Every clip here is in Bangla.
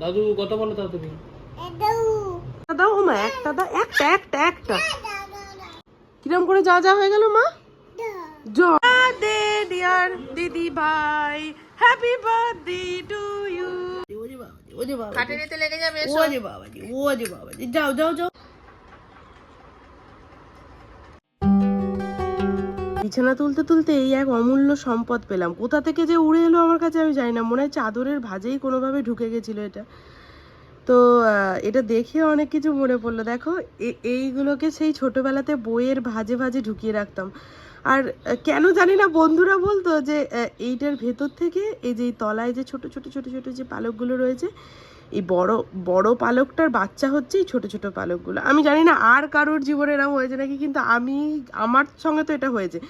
দাদু কথা বলো তা তুমি। দাদা ও মা একটা দা একটা একটা একটা। কিরম করে যা যা হয়ে গেল মা? দে ডিয়ার দিদি ভাই হ্যাপি বার্থডে টু ইউ ওরে বাবা ওরে বাবা। কাটারিতে লেগে যাবে ওরে বাবা ওরে বাবা যাও যাও যাও। বিছানা তুলতে তুলতে এই এক অমূল্য সম্পদ পেলাম। কোথা থেকে যে উড়ে এলো আমার কাছে আমি জানি না। মনে হয় চাদরের ভাজেই কোনোভাবে ঢুকে গেছিল এটা। তো এটা দেখে অনেক কিছু মনে পড়ল। দেখো এইগুলোকে সেই ছোটবেলাতে বইয়ের ভাজে ভাজে ঢুকিয়ে রাখতাম। আর কেন জানি না বন্ধুরা বলতো যে এইটার ভেতর থেকে এই যে তলায় যে ছোট ছোট ছোট ছোট যে পালকগুলো রয়েছে এই বড় বড় পালকটার বাচ্চা হচ্ছে এই ছোট ছোট পালকগুলো। আমি জানি না আর কারোর জীবনে এরকম হয়েছে নাকি, কিন্তু আমি, আমার সঙ্গে তো এটা হয়েছে।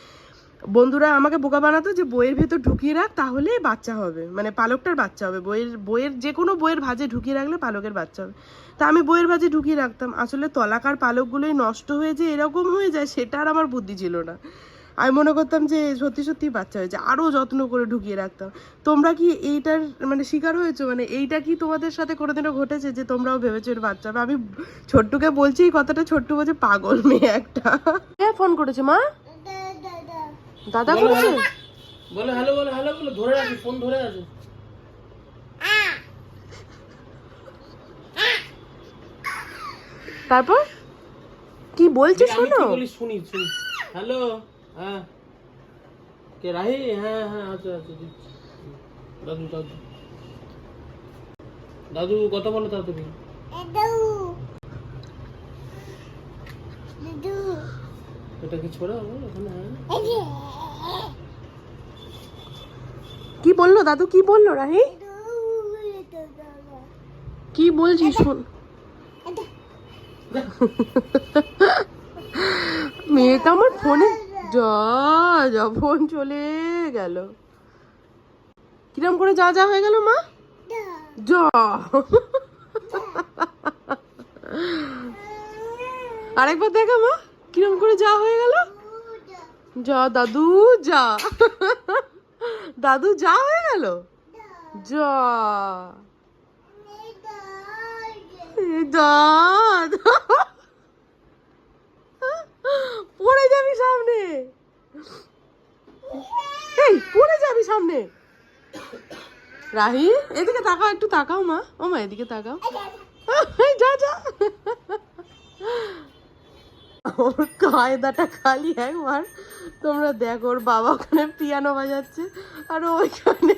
বন্ধুরা, আমাকে বোকা বানাতো যে বইয়ের ভেতর ঢুকিয়ে রাখ, তাহলে বাচ্চা হবে। মানে পালকটার বাচ্চা হবে। বইয়ের বইয়ের যে কোনো বইয়ের ভাজে ঢুকিয়ে রাখলে পালকের বাচ্চা হবে। তা আমি বইয়ের ভাজে ঢুকিয়ে রাখতাম। আসলে তলাকার পালকগুলোই নষ্ট হয়ে যে এরকম হয়ে যায় সেটা আর আমার বুদ্ধি ছিল না। আমি মনে করতাম যে সত্যি সত্যি বাচ্চা হয়েছে আরও যত্ন করে ঢুকিয়ে রাখতাম। তোমরা কি এইটার মানে শিকার হয়েছো? মানে এইটা কি তোমাদের সাথে কোনোদিনও ঘটেছে যে তোমরাও ভেবেছো এর বাচ্চা আমি ছোট্টুকে বলছি এই কথাটা ছোট্টু বলছে পাগল মেয়ে একটা। কে ফোন করেছে মা? দাদা করেছে বলো হ্যালো বলো হ্যালো বলো ধরে রাখি ফোন ধরে আছে তারপর? কি বলছে শোনো? শুনি শুনি। হ্যালো? হ্যাঁ। কে রাহি? হ্যাঁ হ্যাঁ আচ্ছা আচ্ছা দিচ্ছি। দাদু দাদু। দাদু কথা বলো তাড়াতাড়ি এটা কি ছোড়া হলো হ্যাঁ। কি বলল দাদু? কি বলল রাহি? কি বলছিস শোন? মেয়েটা আমার ফোনে যা যা ফোন চলে গেল। কিরম করে যা যা হয়ে গেল মা? যা। আরেকবার দেখা মা কিরম করে যা হয়ে গেল? যা দাদু যা। দাদু যা হয়ে গেল? যা। যা। পড়ে যাবি সামনে। এই, পড়ে যাবি সামনে। রাহি, এদিকে তাকাও, একটু তাকাও মা। ও মা, এদিকে তাকাও। যা যা। ওর কায়দাটা খালি একবার। তোমরা দেখো, ওর বাবা ওখানে পিয়ানো বাজাচ্ছে। আর ওইখানে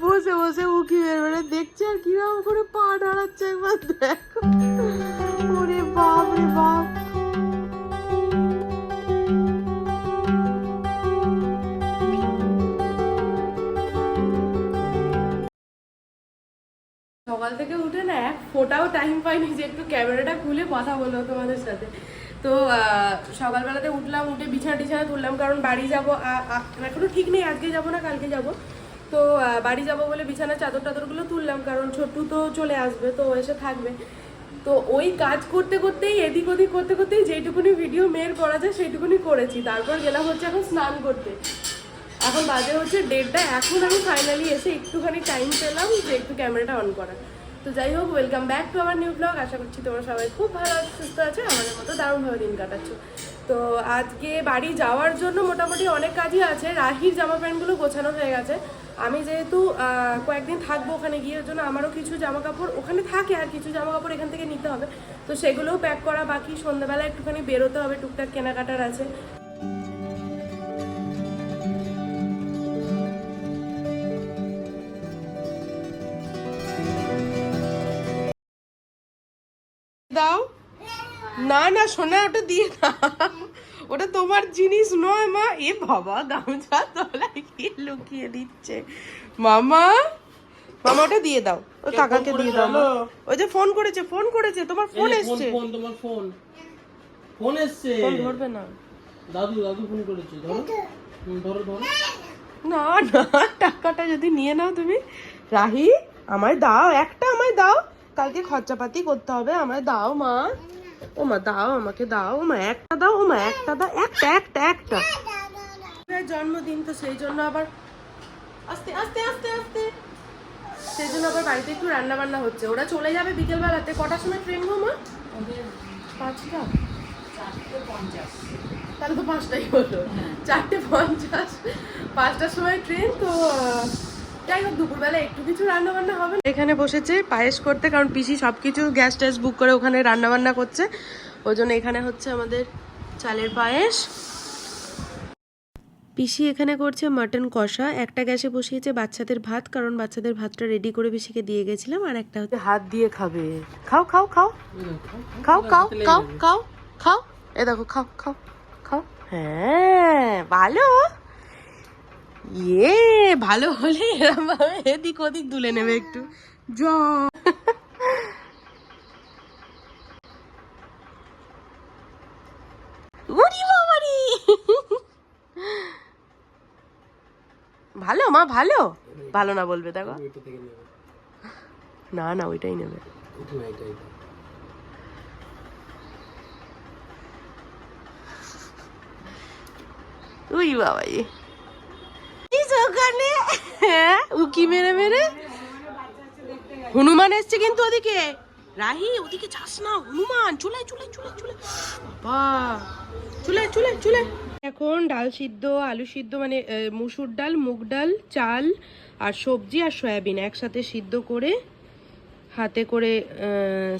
বসে বসে উকি বের বেড়ে দেখছে আর কীরকম করে পা নাড়াচ্ছে। একবার দেখো। ওরে বাপ রে বাপ। সকাল থেকে উঠে না এক ফোটাও টাইম পাইনি যে একটু ক্যামেরাটা খুলে কথা বলব তোমাদের সাথে। তো সকালবেলাতে উঠলাম, উঠে বিছানা টিছানা তুললাম, কারণ বাড়ি যাব, আ- আ- এখনও ঠিক নেই, আজকে যাব না, কালকে যাব। তো বাড়ি যাব বলে বিছানা চাদর টাদরগুলো তুললাম, কারণ ছোট্টু তো চলে আসবে, তো এসে থাকবে। তো ওই কাজ করতে করতেই, এদিক ওদিক করতে করতেই যেইটুকুনি ভিডিও মেয়ের করা যায়, সেইটুকুনি করেছি। তারপর গেলাম হচ্ছে এখন স্নান করতে। এখন বাজে হচ্ছে ডেটটা এখন আমি ফাইনালি এসে একটুখানি টাইম পেলাম যে একটু ক্যামেরাটা অন করা। তো যাই হোক ওয়েলকাম ব্যাক টু আমার নিউ ব্লগ আশা করছি তোমরা সবাই খুব ভালো আছো, সুস্থ আছো, আমাদের মতো দারুণভাবে দিন কাটাচ্ছ। তো আজকে বাড়ি যাওয়ার জন্য মোটামুটি অনেক কাজই আছে। রাহির জামা প্যান্টগুলো গোছানো হয়ে গেছে। আমি যেহেতু কয়েকদিন থাকব ওখানে গিয়ে জন্য আমারও কিছু জামা কাপড় ওখানে থাকে আর কিছু জামা কাপড় এখান থেকে নিতে হবে। তো সেগুলোও প্যাক করা বাকি। সন্ধ্যাবেলা একটুখানি বেরোতে হবে, টুকটাক কেনাকাটার আছে। না না সোনা ওটা দিয়ে না। ওটা তোমার জিনিস নয় মা। এ বাবা গামছা তলায় কি লুকিয়ে দিচ্ছে। মামা মামা ওটা দিয়ে দাও। ও কাকাকে দিয়ে দাও ওই যে ফোন করেছে ফোন করেছে তোমার ফোন এসছে। ফোন তোমার ফোন। ফোন এসছে। ফোন ধরবে না। দাদু দাদু ফোন করেছে ধরো। ধরো ধরো। না না টাকাটা যদি নিয়ে নাও তুমি। রাহি আমায় দাও একটা আমায় দাও। কালকে খরচাপাতি করতে হবে আমায় দাও মা। ও মা দাও আমাকে দাও ও মা একটা দাও ও মা একটা দাও একটা একটা একটা। জন্মদিন তো সেই জন্য আবার আস্তে আস্তে আস্তে আস্তে। সেই জন্য আবার বাড়িতে একটু রান্না বান্না হচ্ছে। ওরা চলে যাবে বিকেলবেলাতে। কটার সময় ট্রেন গো মা? পাঁচটা। তাহলে তো পাঁচটাই হলো। চারটে পঞ্চাশ। পাঁচটার সময় ট্রেন তো যাই হোক দুপুরবেলা একটু কিছু রান্না বান্না হবে। এখানে বসেছে পায়েস করতে কারণ পিসি সব কিছু গ্যাস ট্যাস বুক করে ওখানে রান্না বান্না করছে। ওই জন্য এখানে হচ্ছে আমাদের চালের পায়েস। পিসি এখানে করছে মাটন কষা। একটা গ্যাসে বসিয়েছে বাচ্চাদের ভাত কারণ বাচ্চাদের ভাতটা রেডি করে পিসিকে দিয়ে গেছিলাম। আর একটা হচ্ছে হাত দিয়ে খাবে। খাও খাও খাও। খাও খাও খাও খাও খাও। এ দেখো খাও খাও খাও। হ্যাঁ ভালো। ইয়ে ভালো হলে এদিক ওদিক তুলে নেবে একটু। জ ভালো মা ভালো? ভালো না বলবে দেখো। না না ওইটাই নেবে। উই বাবা হ্যাঁ? উকি মেরে মেরে? হনুমান এসছে কিন্তু ওদিকে। রাহি, ওদিকে যাস না, হনুমান, চলে চলে চলে চলে। বাবা। চলে চলে চলে। এখন ডাল সিদ্ধ, আলু সিদ্ধ মানে মুসুর ডাল, মুগ ডাল, চাল আর সবজি আর সয়াবিন একসাথে সিদ্ধ করে হাতে করে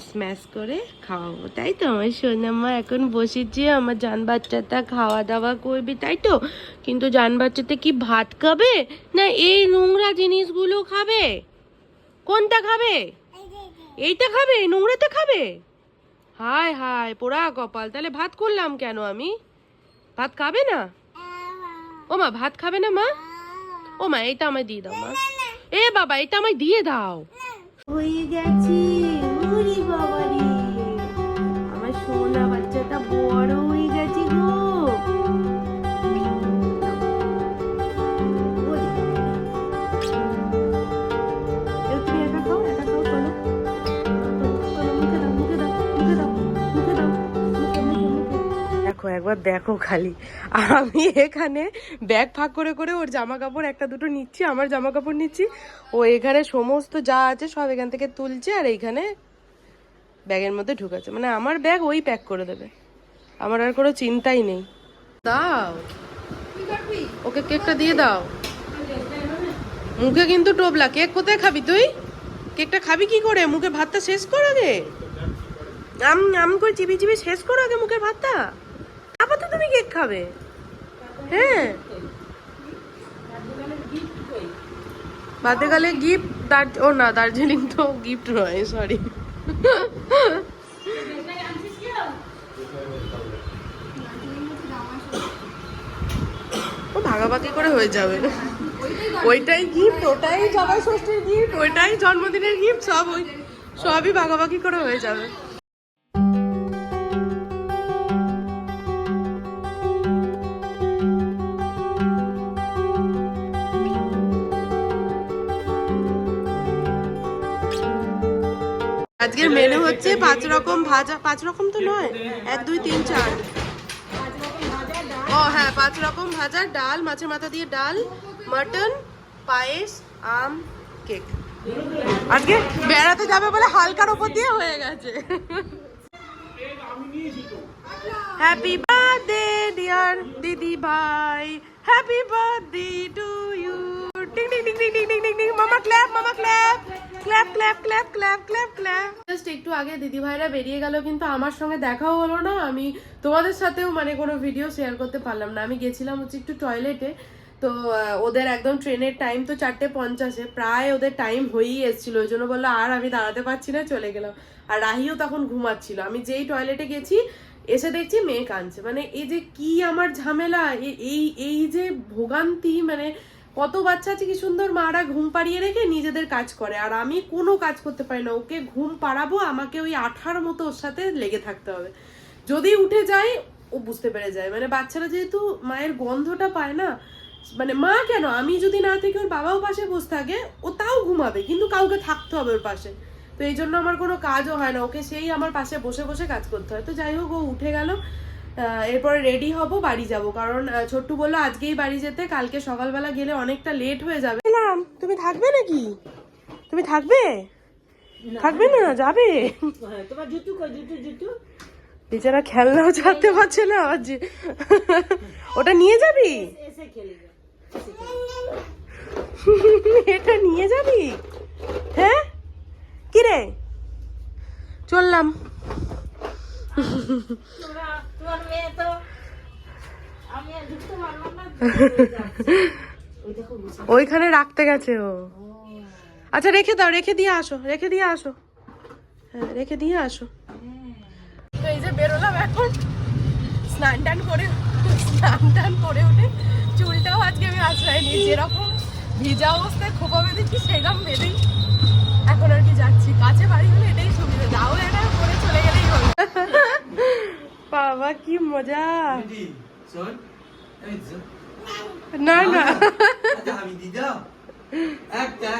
স্ম্যাশ করে খাওয়াবো। তাই তো? আমার সোনাম্মা এখন বসেছে, আমার জান বাচ্চাটা খাওয়া দাওয়া করবে, তাই তো? কিন্তু জান বাচ্চাটা কি ভাত খাবে? না এই নোংরা জিনিসগুলো খাবে? কোনটা খাবে? এইটা খাবে? নোংরাটা খাবে? হায় হায়, পোড়া কপাল। তাহলে ভাত করলাম কেন আমি? ভাত খাবে না? ও মা, ভাত খাবে না মা? ও মা, এইটা আমায় দিয়ে দাও মা। এ বাবা এটা আমায় দিয়ে দাও। হয়ে গেছে উড়ি বাবা। একবার দেখো খালি। আমি এখানে ব্যাগ ফাঁক করে করে ওর জামা কাপড় একটা দুটো নিচ্ছি, আমার জামা কাপড় নিচ্ছি। ও এখানে সমস্ত যা আছে সব এখান থেকে তুলছে আর এইখানে ব্যাগের মধ্যে ঢুকাচ্ছে। মানে আমার ব্যাগ ওই প্যাক করে দেবে। আমার আর কোনো চিন্তাই নেই। দাও। ওকে কেকটা দিয়ে দাও। মুখে কিন্তু টোবলা। কেক কোথায় খাবি তুই? কেকটা খাবি কি করে? মুখে ভাতটা শেষ কর আগে। আম আম করে চিবি চিবি শেষ করো আগে মুখের ভাতটা। তো তুমি কেক খাবে। হ্যাঁ। বাদে গেলে গিফট ও না, দার্জিলিং তো গিফট নয় সরি ও ভাগাভাগি করে হয়ে যাবে। ওইটাই গিফট ওটাই জামাই ষষ্ঠীর গিফট ওইটাই জন্মদিনের গিফট সব ওই সবই ভাগাভাগি করে হয়ে যাবে। আজকের মেনু হচ্ছে পাঁচ রকম ভাজা, পাঁচ রকম তো নয়, এক, দুই, তিন, চার। ও হ্যাঁ পাঁচ রকম ভাজা, ডাল, মাছের মাথা দিয়ে ডাল, মাটন, পায়েস, আম, কেক। আজকে বেড়াতে যাবে বলে হালকার উপর দিয়ে হয়ে গেছে। হ্যাপি বার্থডে ডিয়ার দিদি ভাই happy birthday clap clap clap clap clap clap just একটু আগে দিদি ভাইরা বেরিয়ে গেল, কিন্তু আমার সঙ্গে দেখাও হলো না। আমি তোমাদের সাথেও মানে কোনো ভিডিও শেয়ার করতে পারলাম না। আমি গেছিলাম হচ্ছে একটু টয়লেটে তো ওদের একদম ট্রেনের টাইম তো চারটে পঞ্চাশে। প্রায় ওদের টাইম হয়েই এসেছিল। ওই জন্য বলল, আর আমি দাঁড়াতে পারছি না, চলে গেলাম। আর রাহিও তখন ঘুমাচ্ছিল। আমি যেই টয়লেটে গেছি, এসে দেখছি মেয়ে কাঁদছে মানে এই যে কি আমার ঝামেলা এই এই যে ভোগান্তি মানে কত বাচ্চা আছে কি সুন্দর মারা ঘুম পাড়িয়ে রেখে নিজেদের কাজ করে। আর আমি কোনো কাজ করতে পারি না। ওকে ঘুম পাড়াবো, আমাকে ওই আঠার মতো ওর সাথে লেগে থাকতে হবে। যদি উঠে যায়, ও বুঝতে পেরে যায়। মানে বাচ্চারা যেহেতু মায়ের গন্ধটা পায় না মানে মা কেন? আমি যদি না থেকে ওর বাবাও পাশে বসে থাকে, ও তাও ঘুমাবে। কিন্তু কাউকে থাকতে হবে ওর পাশে। তো এই জন্য আমার কোনো কাজও হয় না। ওকে সেই আমার পাশে বসে বসে কাজ করতে হয়। তো যাই হোক, ও উঠে গেল। এরপরে রেডি হব বাড়ি যাব। কারণ ছোট্টু বলল আজকেই বাড়ি যেতে কালকে সকালবেলা গেলে অনেকটা লেট হয়ে যাবে। এলাম তুমি থাকবে নাকি? তুমি থাকবে? থাকবে না যাবে? হ্যাঁ, তোমার জুতু কই? জুতু জুতু বেচারা খেলনাও ছাড়তে পারছে না আজ ওটা নিয়ে যাবি? এটা নিয়ে যাবি? হ্যাঁ? কি রে চললাম। ওইখানে রাখতে গেছে ও। আচ্ছা রেখে দাও রেখে দিয়ে আসো রেখে দিয়ে আসো। হ্যাঁ রেখে দিয়ে আসো। তো এই যে বেরোলাম এখন। স্নান টান করে স্নান টান করে উঠে চুলটাও আজকে আমি আশ্রয় নিই। যেরকম ভিজা অবস্থায় খোপা বেঁধেছি সেরকম বেঁধেই এখন আর কি যাচ্ছি। কাছে বাড়ি হলে এটাই সুবিধা। যাও এটা করে চলে গেলেই হলো বাবা কি মজা। না না। আচ্ছা আমি দিয়ে দাও একটা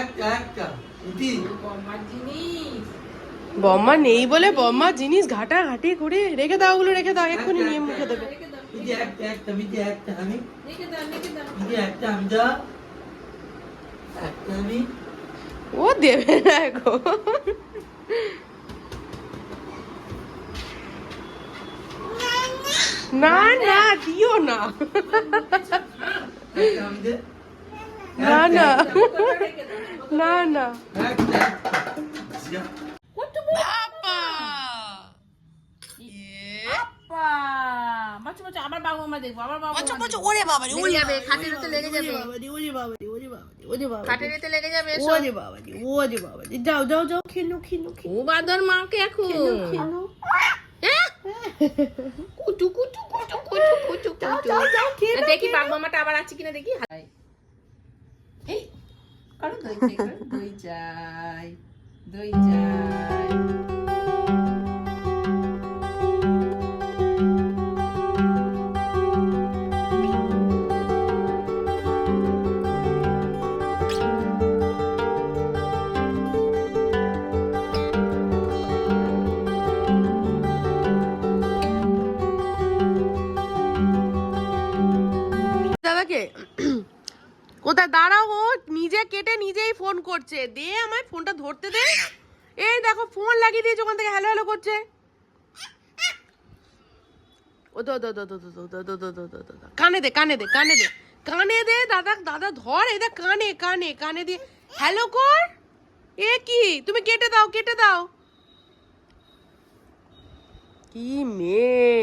একটা একটা। উঠি। আমার জিনিস। বম্মা নেই বলে বম্মা জিনিস ঘাটা ঘাটি করে রেখে দাও ওগুলো রেখে দাও এক্ষুনি নিয়ে মুখে দেবে। দাও একটা আমি। ও দেবে না এখন না না দিও না। না না। না না একটা যা। আপা আবার বাবু মা দেখব আবার বাবু ওরে বাবা রে লেগে যাবে খাটের তো লেগে যাবে। ওরে বাবা রে ওরে বাবা রে ওরে বাবা খাটের তো লেগে যাবে এসো। ওরে বাবা রে ওরে বাবা রে। যাও যাও যাও খেলো খেলো ও বাদর মাকে এখন। খেলো? কুটু কুটু কুটু কুটু কুটু কুটু। দেখি বাঘ মামাটা আবার আছে কিনা দেখি। হাই। এই করো দই চাই দই চাই দই চাই। কোথায় ও নিজে কেটে নিজেই ফোন করছে দে আমায় ফোনটা ধরতে দে এই দেখো ফোন লাগিয়ে দিয়েছে ওখান থেকে হ্যালো হ্যালো করছে ও দো। কানে দে কানে দে কানে দে কানে দে দাদা দাদা ধর এই দেখ কানে কানে কানে দিয়ে হ্যালো কর এ কি তুমি কেটে দাও কেটে দাও কি মেয়ে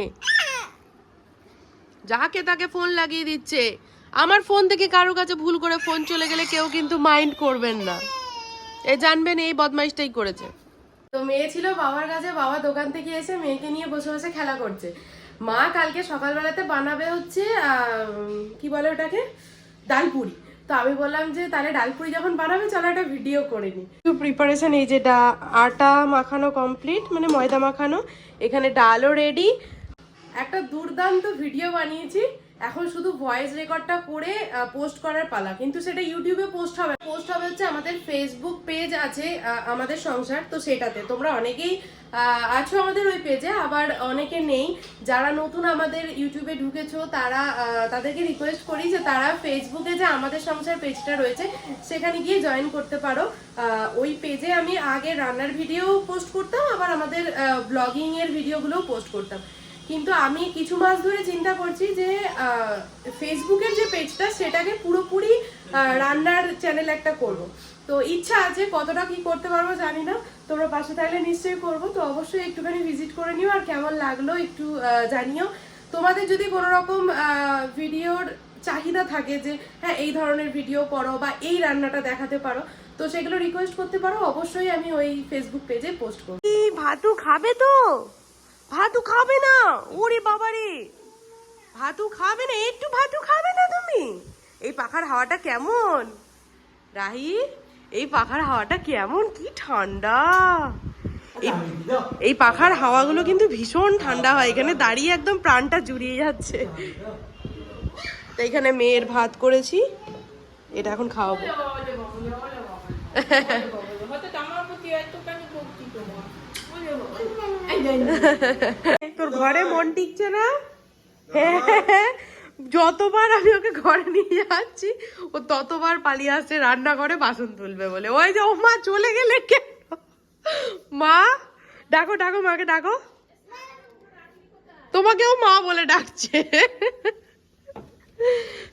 যাকে তাকে ফোন লাগিয়ে দিচ্ছে আমার ফোন থেকে কারও কাছে ভুল করে ফোন চলে গেলে কেউ কিন্তু মাইন্ড করবেন না। এই জানবেন, এই বদমাইশটাই করেছে। তো মেয়ে ছিল বাবার কাছে, বাবা দোকান থেকে এসে মেয়েকে নিয়ে বসে বসে খেলা করছে। মা কালকে সকালবেলাতে বানাবে হচ্ছে কি বলে ওটাকে? ডালপুরি। তো আমি বললাম যে, তাহলে ডালপুরি যখন বানাবে, চলো একটা ভিডিও করে নিই নি প্রিপারেশন এই যেটা আটা মাখানো কমপ্লিট মানে ময়দা মাখানো, এখানে ডালও রেডি একটা দুর্দান্ত ভিডিও বানিয়েছি। এখন শুধু ভয়েস রেকর্ডটা করে পোস্ট করার পালা। কিন্তু সেটা ইউটিউবে পোস্ট হবে। পোস্ট হবে হচ্ছে আমাদের ফেসবুক পেজ আছে আমাদের সংসার, তো সেটাতে। তোমরা অনেকেই আছো আমাদের ওই পেজে আবার অনেকে নেই। যারা নতুন আমাদের ইউটিউবে ঢুকেছো, তারা তাদেরকে রিকোয়েস্ট করি যে তারা ফেসবুকে যে আমাদের সংসার পেজটা রয়েছে, সেখানে গিয়ে জয়েন করতে পারো। ওই পেজে আমি আগে রান্নার ভিডিও পোস্ট করতাম, আবার আমাদের ব্লগিংয়ের ভিডিওগুলোও পোস্ট করতাম। কিন্তু আমি কিছু মাস ধরে চিন্তা করছি যে ফেসবুকের যে পেজটা সেটাকে পুরোপুরি রান্নার চ্যানেল একটা করব। তো ইচ্ছা আছে কতটা কি করতে পারব জানি না। তোমরা পাশে থাকলে নিশ্চয়ই করব। তো অবশ্যই একটুখানি ভিজিট করে নিও আর কেমন লাগল একটু জানিও। তোমাদের যদি কোনো রকম ভিডিওর চাহিদা থাকে যে হ্যাঁ এই ধরনের ভিডিও করো বা এই রান্নাটা দেখাতে পারো, তো সেগুলো রিকোয়েস্ট করতে পারো। অবশ্যই আমি ওই ফেসবুক পেজে পোস্ট করব। ভাতু খাবে তো? ভাতু খাবে না, ওরে বাবারে। ভাতু খাবে না, একটু ভাতু খাবে না তুমি। এই পাখার হাওয়াটা কেমন? রাহি, এই পাখার হাওয়াটা কেমন? কি ঠান্ডা। এই- পাখার হাওয়াগুলো কিন্তু ভীষণ ঠান্ডা হয়, এখানে দাঁড়িয়ে একদম প্রাণটা জুড়িয়ে যাচ্ছে। এখানে মেয়ের ভাত করেছি, এটা এখন খাওয়াবো। তোর ঘরে মন টিকছে না? যতবার আমি ওকে ঘরে নিয়ে যাচ্ছি ও ততবার পালিয়ে আসছে রান্নাঘরে বাসন তুলবে বলে। ওই যে ও মা চলে গেলে কেন মা ডাকো ডাকো মাকে ডাকো। তোমাকেও মা বলে ডাকছে।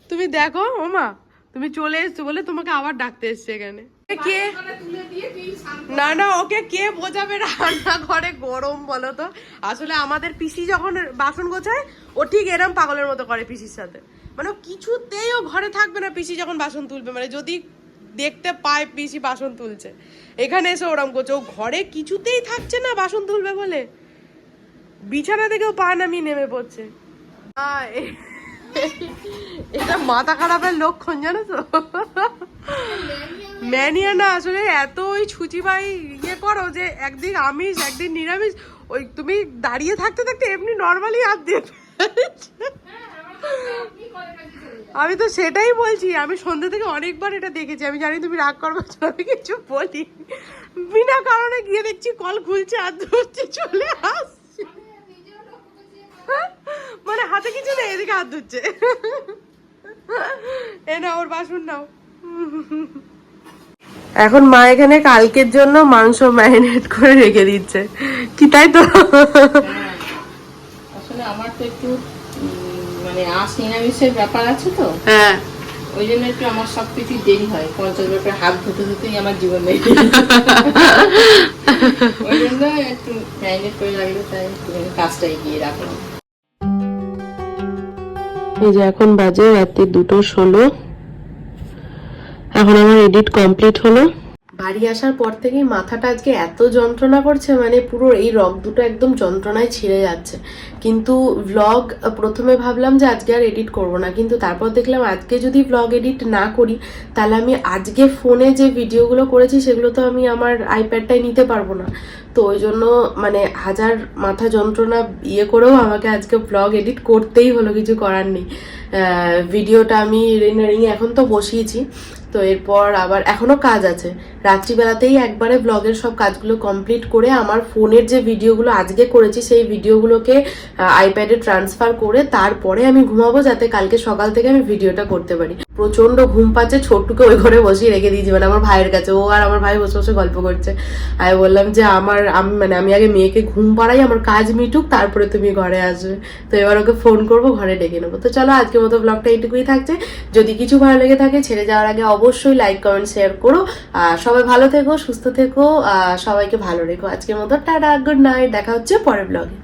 তুমি দেখো ও মা তুমি চলে এসছো বলে তোমাকে আবার ডাকতে এসছে এখানে। কে? না না ওকে কে বোঝাবে? রান্নাঘরে গরম বলো তো। আসলে আমাদের পিসি যখন বাসন গোছায় ও ঠিক এরম পাগলের মতো করে পিসির সাথে। মানে ও কিছুতেই ও ঘরে থাকবে না পিসি যখন বাসন তুলবে। মানে যদি দেখতে পায় পিসি বাসন তুলছে। এখানে এসে ওরম করছে। ও ঘরে কিছুতেই থাকছে না বাসন তুলবে বলে। বিছানা থেকেও পা নামিয়ে নেমে পড়ছে। এটা মাথা খারাপের লক্ষণ, জানো তো? ম্যানিয়া না, আসলে এত ওই ছুচি ভাই ইয়ে করো যে একদিন আমিষ, একদিন নিরামিষ, ওই তুমি দাঁড়িয়ে থাকতে থাকতে এমনি নর্মালি হাত দিয়ে আমি তো সেটাই বলছি, আমি সন্ধ্যে থেকে অনেকবার এটা দেখেছি, আমি জানি তুমি রাগ করবে আমি কিছু বলি বিনা কারণে গিয়ে দেখছি কল খুলছে হাত ধরছে, চলে আসছে। মানে হাতে কিছু নেই এদিকে হাত এ না ওর বাসন নাও। এখন মা এখানে কালকের জন্য মাংস ম্যারিনেট করে রেখে দিচ্ছে। কি তাই তো? আসলে আমার তো একটু মানে আঁশ নিরামিষের ব্যাপার আছে তো। হ্যাঁ। ওই জন্য একটু আমার সব কিছু দেরি হয়। পঞ্চাশ ব্যাপারে হাত ধুতে ধুতেই আমার জীবন নেই ওই জন্য একটু ম্যারিনেট করে রাখলে তাই কাজটা এগিয়ে রাখলাম। এই যে এখন বাজে রাত্রি দুটো ষোলো। এখন আমার এডিট কমপ্লিট হলো। বাড়ি আসার পর থেকেই মাথাটা আজকে এত যন্ত্রণা করছে মানে পুরো এই রক দুটো একদম যন্ত্রণায় ছিঁড়ে যাচ্ছে। কিন্তু ভ্লগ প্রথমে ভাবলাম যে আজকে আর এডিট করব না, কিন্তু তারপর দেখলাম আজকে যদি ভ্লগ এডিট না করি, তাহলে আমি আজকে ফোনে যে ভিডিওগুলো করেছি, সেগুলো তো আমি আমার আইপ্যাডটাই নিতে পারব না। তো ওই জন্য মানে হাজার মাথা যন্ত্রণা ইয়ে করেও আমাকে আজকে ব্লগ এডিট করতেই হলো, কিছু করার নেই। ভিডিওটা আমি রেন্ডারিং এখন তো বসিয়েছি, তো এরপর আবার এখনও কাজ আছে। রাত্রিবেলাতেই একবারে ব্লগের সব কাজগুলো কমপ্লিট করে আমার ফোনের যে ভিডিওগুলো আজকে করেছি, সেই ভিডিওগুলোকে আইপ্যাডে ট্রান্সফার করে তারপরে আমি ঘুমাবো যাতে কালকে সকাল থেকে আমি ভিডিওটা করতে পারি। প্রচণ্ড ঘুম পাচ্ছে, ছোট্টুকে ওই ঘরে বসিয়ে রেখে দিয়েছি মানে আমার ভাইয়ের কাছে। ও আর আমার ভাই বসে বসে গল্প করছে। আমি বললাম যে, আমার, আমি মানে আমি আগে মেয়েকে ঘুম পাড়াই, আমার কাজ মিটুক, তারপরে তুমি ঘরে আসবে। তো এবার ওকে ফোন করব, ঘরে ডেকে নেব। তো চলো, আজকের মতো ব্লগটা এইটুকুই থাকছে। যদি কিছু ভালো লেগে থাকে, ছেড়ে যাওয়ার আগে অবশ্যই লাইক কমেন্ট শেয়ার করো। আর সবাই ভালো থেকো, সুস্থ থেকো সবাইকে ভালো রেখো। আজকের মতো টাটা, গুড নাইট, দেখা হচ্ছে পরের ব্লগে